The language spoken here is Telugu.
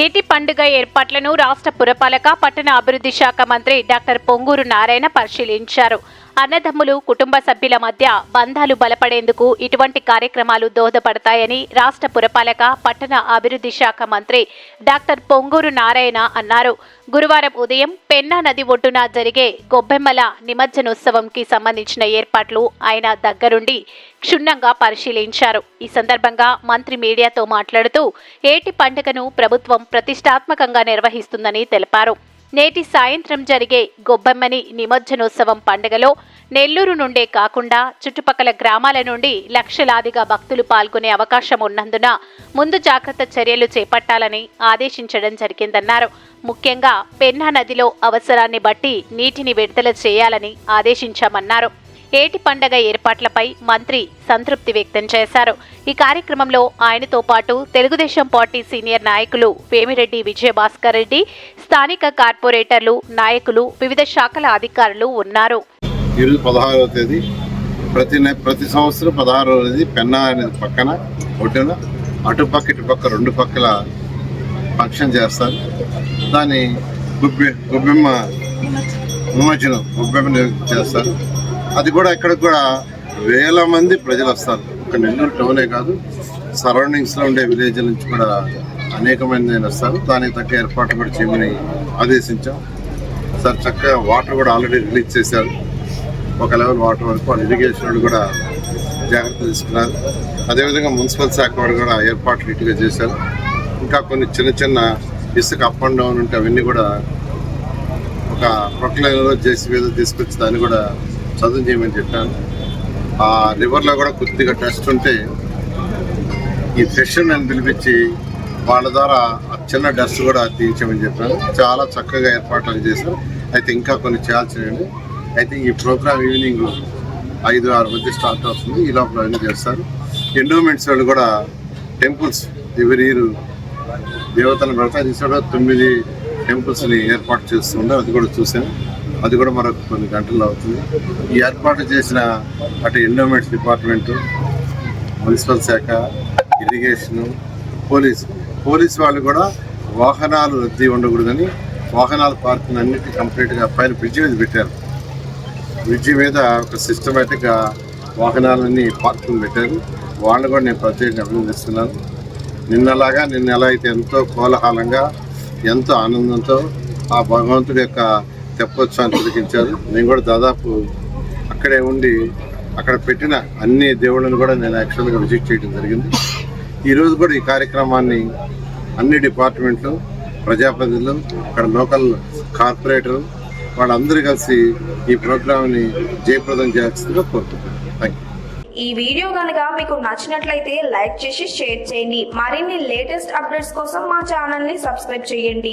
ఏటి పండుగ ఏర్పాట్లను రాష్ట్ర పురపాలక పట్టణ అభివృద్ధి శాఖ మంత్రి డాక్టర్ పొంగూరు నారాయణ పరిశీలించారు. అన్నదమ్ములు కుటుంబ సభ్యుల మధ్య బంధాలు బలపడేందుకు ఇటువంటి కార్యక్రమాలు దోహదపడతాయని రాష్ట్ర పురపాలక పట్టణ అభివృద్ధి శాఖ మంత్రి డాక్టర్ పొంగూరు నారాయణ అన్నారు. గురువారం ఉదయం పెన్నా నది ఒడ్డున జరిగే గొబ్బెమ్మల నిమజ్జనోత్సవంకి సంబంధించిన ఏర్పాట్లు ఆయన దగ్గరుండి క్షుణ్ణంగా పరిశీలించారు. ఈ సందర్భంగా మంత్రి మీడియాతో మాట్లాడుతూ ఏటి పండుగను ప్రభుత్వం ప్రతిష్టాత్మకంగా నిర్వహిస్తుందని తెలిపారు. నేటి సాయంత్రం జరిగే గొబ్బెమ్మని నిమజ్జనోత్సవం పండుగలో నెల్లూరు నుండే కాకుండా చుట్టుపక్కల గ్రామాల నుండి లక్షలాదిగా భక్తులు పాల్గొనే అవకాశం ఉన్నందున ముందు జాగ్రత్త చర్యలు చేపట్టాలని ఆదేశించడం జరిగిందన్నారు. ముఖ్యంగా పెన్నా నదిలో అవసరాన్ని బట్టి నీటిని విడుదల చేయాలని ఆదేశించామన్నారు. ఏటి పండగ ఏర్పాట్లపై మంత్రి సంతృప్తి వ్యక్తం చేశారు. ఈ కార్యక్రమంలో ఆయనతో పాటు తెలుగుదేశం పార్టీ సీనియర్ నాయకులు వేమిరెడ్డి విజయభాస్కర్ రెడ్డి స్థానిక కార్పొరేటర్లు నాయకులు వివిధ శాఖల అధికారులు ఉన్నారు. పదహారవ తేదీ ప్రతి ప్రతి సంవత్సరం పదహారవ తేదీ పెన్నా అనేది పక్కన ఒడ్డున అటుపక్క ఇటుపక్క రెండు పక్కల ఫంక్షన్ చేస్తారు. దాన్ని గుబ్బె గుబ్బెమ్మ నిమజ్జనం గుబ్బెమ్మ చేస్తారు. అది కూడా ఇక్కడ కూడా వేల మంది ప్రజలు వస్తారు. ఒక నెల్లూరు టౌనే కాదు సరౌండింగ్స్లో ఉండే విలేజ్ నుంచి కూడా అనేక మంది వస్తారు. దానికి తగ్గ ఏర్పాట్లు కూడా చేయమని ఆదేశించాం. సార్ చక్కగా వాటర్ కూడా ఆల్రెడీ రిలీజ్ చేశారు. ఒక లెవెల్ వాటర్ వరకు వాళ్ళు ఇరిగేషన్ వాళ్ళు కూడా జాగ్రత్త తీసుకున్నారు. అదేవిధంగా మున్సిపల్ శాఖ వాళ్ళు కూడా ఏర్పాట్లు ఇటుగా చేశారు. ఇంకా కొన్ని చిన్న చిన్న ఇసుక అప్ అండ్ డౌన్ ఉంటే అవన్నీ కూడా ఒక ప్రొక్లైన్లో చేసి తీసుకొచ్చి దాన్ని కూడా చదువు చేయమని చెప్పాను. ఆ రివర్లో కూడా కొద్దిగా టెస్ట్ ఉంటే ఈ ఫ్రెషన్ అని పిలిపించి వాళ్ళ ద్వారా ఆ చిన్న డస్ట్ కూడా తీయించమని చెప్పాను. చాలా చక్కగా ఏర్పాట్లు చేశారు. అయితే ఇంకా కొన్ని చేయాల్సినవి. అయితే ఈ ప్రోగ్రామ్ ఈవినింగ్ ఐదు ఆరు మధ్య స్టార్ట్ అవుతుంది. ఈ లోపల అన్నీ చేస్తారు. ఎండోమెంట్స్ వాళ్ళు కూడా టెంపుల్స్ ఎవరి ఇయర్ దేవతలను పెడతారు. ఈ కూడా తొమ్మిది టెంపుల్స్ని ఏర్పాటు చేస్తుండే అది కూడా చూసాను అది కూడా మరొక కొన్ని గంటల్లో అవుతుంది. ఈ ఏర్పాటు చేసిన అటు ఎండోమెంట్స్ డిపార్ట్మెంటు మున్సిపల్ శాఖ ఇరిగేషన్ పోలీస్ పోలీస్ వాళ్ళు కూడా వాహనాలు రద్దీ ఉండకూడదని వాహనాల పార్కింగ్ అన్నిటి కంప్లీట్గా పైన బ్రిడ్జి మీద పెట్టారు. బ్రిడ్జి మీద ఒక సిస్టమేటిక్గా వాహనాలన్నీ పార్కింగ్ పెట్టారు. వాళ్ళు కూడా నేను ప్రత్యేకంగా అభినందిస్తున్నాను. నిన్నలాగా నిన్న ఎలా అయితే ఎంతో కోలాహలంగా ఎంతో ఆనందంతో ఆ భగవంతుడి యొక్క తెప్పోత్సవాన్ని తిరిగించారు నేను కూడా దాదాపు అక్కడే ఉండి అక్కడ పెట్టిన అన్ని దేవుళ్ళను కూడా నేను యాక్చువల్గా విజిట్ చేయడం జరిగింది. ఈరోజు కూడా ఈ కార్యక్రమాన్ని అన్ని డిపార్ట్మెంట్లు ప్రజాప్రతినిధులు అక్కడ లోకల్ కార్పొరేటర్ వాళ్ళందరూ కలిసి ఈ ప్రోగ్రామ్ని జయప్రదం చేయాల్సిందిగా కోరుతున్నాను థ్యాంక్ యూ ఈ వీడియో కనుక మీకు నచ్చినట్లయితే లైక్ చేసి షేర్ చేయండి. మరిన్ని లేటెస్ట్ అప్డేట్స్ కోసం మా ఛానల్ని సబ్స్క్రైబ్ చేయండి.